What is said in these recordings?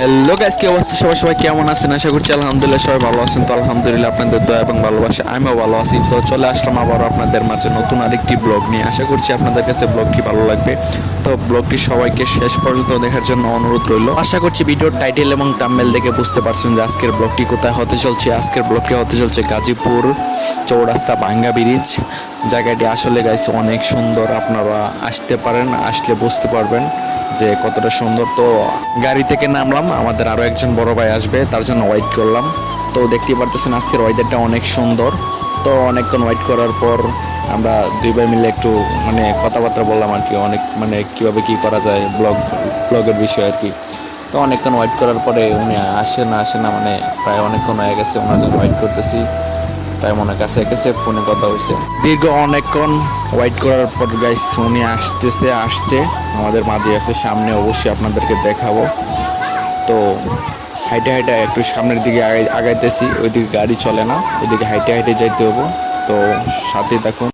Hello guys কি অবস্থা? সবাই সবাই কেমন আছেন? আশা করছি আলহামদুলিল্লাহ সবাই ভালো আছেন। তো আলহামদুলিল্লাহ আপনাদের দয়া এবং ভালোবাসা, আমিও ভালো আছি। তো চলে আসলাম আবার আপনাদের মাঝে নতুন আরেকটি ব্লগ নিয়ে। আশা করছি আপনাদের কাছে ব্লগটি ভালো লাগবে। তো ব্লগটি সবাইকে শেষ পর্যন্ত দেখার জন্য অনুরোধ রইল। আশা করছি ভিডিওর টাইটেল এবং টাম্বেল দেখে বুঝতে পারছেন যে আজকের ব্লগটি কোথায় হতে চলছে। আজকের ব্লগটি হতে চলছে গাজীপুর চৌরাস্তা ভাঙ্গা ব্রিজ জায়গাটি আসলে গাইছে অনেক সুন্দর, আপনারা আসতে পারেন, আসলে বুঝতে পারবেন। যে কতটা সুন্দর তো গাড়ি থেকে নামলাম, আমাদের আরও একজন বড় ভাই আসবে, তার জন্য ওয়েট করলাম। তো দেখতেই পারতেছেন আজকের ওয়েদারটা অনেক সুন্দর। তো অনেকক্ষণ ওয়েট করার পর আমরা দুই ভাই মিলে একটু মানে কথাবার্তা বললাম আর কি, অনেক মানে কীভাবে কি করা যায় ব্লগ ব্লগের বিষয় আর কি। তো অনেকক্ষণ ওয়েট করার পরে উনি আসে না আসে না মানে প্রায় অনেকক্ষণ হয়ে গেছে, ওনার জন্য ওয়েট করতেছি। টাইম মনে কাছে গেছে ফোনে কথা হয়েছে দীর্ঘ অনেকক্ষণ ওয়াইট করার পর গাইস উনি আসতেছে, আসছে। আমাদের মাঝে আছে, সামনে অবশ্যই আপনাদেরকে দেখাবো। তো হাইটে হাইটে একটু সামনের দিকে আগাই- আগাইতেছি, ওইদিকে গাড়ি চলে না, ওইদিকে হাইটে হাইটে যাইতে হব। তো সাথে থাকুন।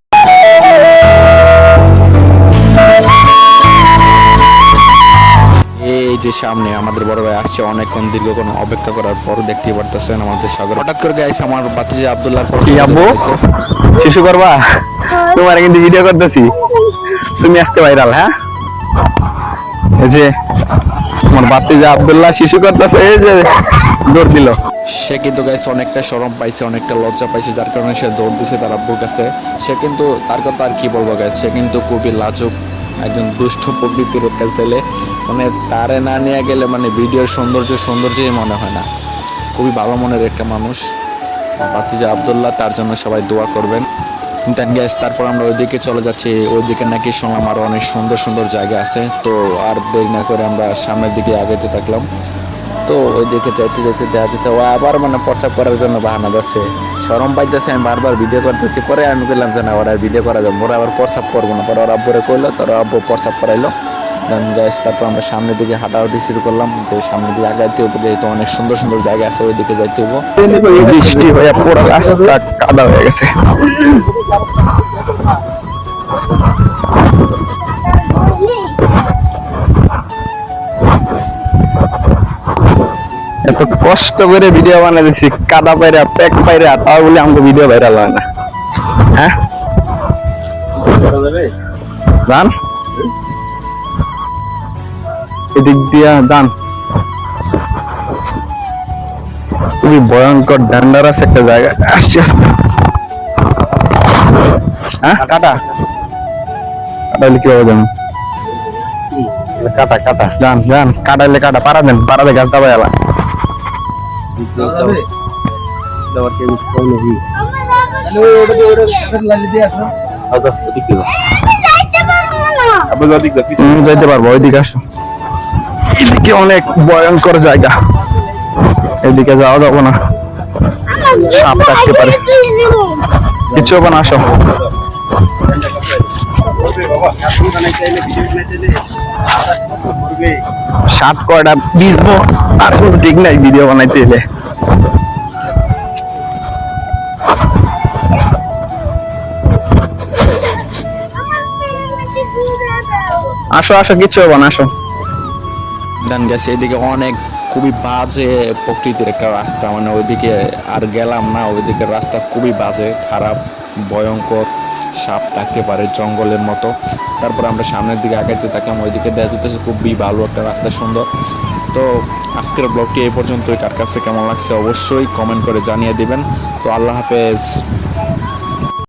যে সামনে আমাদের বড় ভাই আসছে অনেকক্ষণ দীর্ঘক্ষণ অপেক্ষা করার পর দেখতে পারতেছেন আমাদের সাগর। হঠাৎ করে গাইছে আমার বাতিজা আব্দুল্লাহর পর কি আব্বু? শিশু করবা? তোমার কিন্তু ভিডিও করতেছি। তুমি আসতে ভাইরাল হ্যাঁ? এই যে তোমার বাতিজা আব্দুল্লাহ শিশু করতেছে এই যে দৌড় দিল। সে কিন্তু গাইছে অনেকটা শরম পাইছে অনেকটা লজ্জা পাইছে যার কারণে সে দৌড় দিছে তার আব্বুর কাছে। সে কিন্তু তার কথা আর কি বলব গাইছে সে কিন্তু খুবই লাজুক। একজন দুষ্ট প্রকৃতির একটা ছেলে। মানে তারে না নিয়ে গেলে মানে ভিডিওর সৌন্দর্য সৌন্দর্যই মনে হয় না। খুবই ভালো মনের একটা মানুষ। ভাতিজা আবদুল্লাহ, তার জন্য সবাই দোয়া করবেন। দেন গ্যাস তারপর আমরা ওইদিকে চলে যাচ্ছি। ওইদিকে নাকি শুনলাম আরও অনেক সুন্দর সুন্দর জায়গা আছে। তো আর দেরি না করে আমরা সামনের দিকে আগেতে থাকলাম। তো ওই ওইদিকে যাইতে যাইতে দেখা যেতে। ও আবার মানে প্রসাব করার জন্য বাহানা দিচ্ছে সরম পাইতেছে, আমি বারবার ভিডিও করতেছি। পরে আমি বললাম যে, না, ওরা ভিডিও করা যাবে ওরা আবার প্রসাব করব না। পরে ওরা আব্বুরে কইলো, তোর আব্বু প্রসাব করাইলো। গ্যাস তারপর আমরা সামনের দিকে হাঁটাহাঁটি শুরু করলাম। যে সামনের দিকে আগাইতে হব যেহেতু অনেক সুন্দর সুন্দর জায়গা আছে, ওইদিকে যাইতে হব বৃষ্টি হয়ে পুরো রাস্তা কাদা হয়ে গেছে। এত কষ্ট করে ভিডিও বানাইছি কাদা পাইরা প্যাক পাইরা তাও বলে আমাকে ভিডিও ভাইরাল হয় না। হ্যাঁ? যান এদিক দিয়া যান খুবই ভয়ঙ্কর ডেঞ্জারাস একটা জায়গা। আসছি। হ্যাঁ? কাটা কাটাইলে কি হবে যেমন কাটা কাটা। যান যান কাটাইলে কাটা পারা দেন পারা দে গাছ দাবাই যাইতে পারব ওইদিকে আসো। এদিকে অনেক ভয়ঙ্কর জায়গা। এদিকে যাওয়া যাব না। সাপ কাটতে পারে। কিছু হবে না আসো। সাপ কয়টা বিজবো আর কোনো ঠিক নাই ভিডিও বানাইতে এলে আসো আসো, কিচ্ছু হবে না, আসো। দেন গেছে এদিকে অনেক খুবই বাজে প্রকৃতির একটা রাস্তা। মানে ওইদিকে আর গেলাম না ওইদিকে রাস্তা খুবই বাজে, খারাপ, ভয়ঙ্কর। সাপ থাকতে পারে জঙ্গলের মতো। তারপর আমরা সামনের দিকে আগাইতে থাকলাম, ওইদিকে দেখা যেতেছে খুবই ভালো একটা রাস্তা সুন্দর। তো আজকের ব্লগটি এই পর্যন্তই। কার কাছে কেমন লাগছে অবশ্যই কমেন্ট করে জানিয়ে দেবেন। তো আল্লাহ হাফেজ।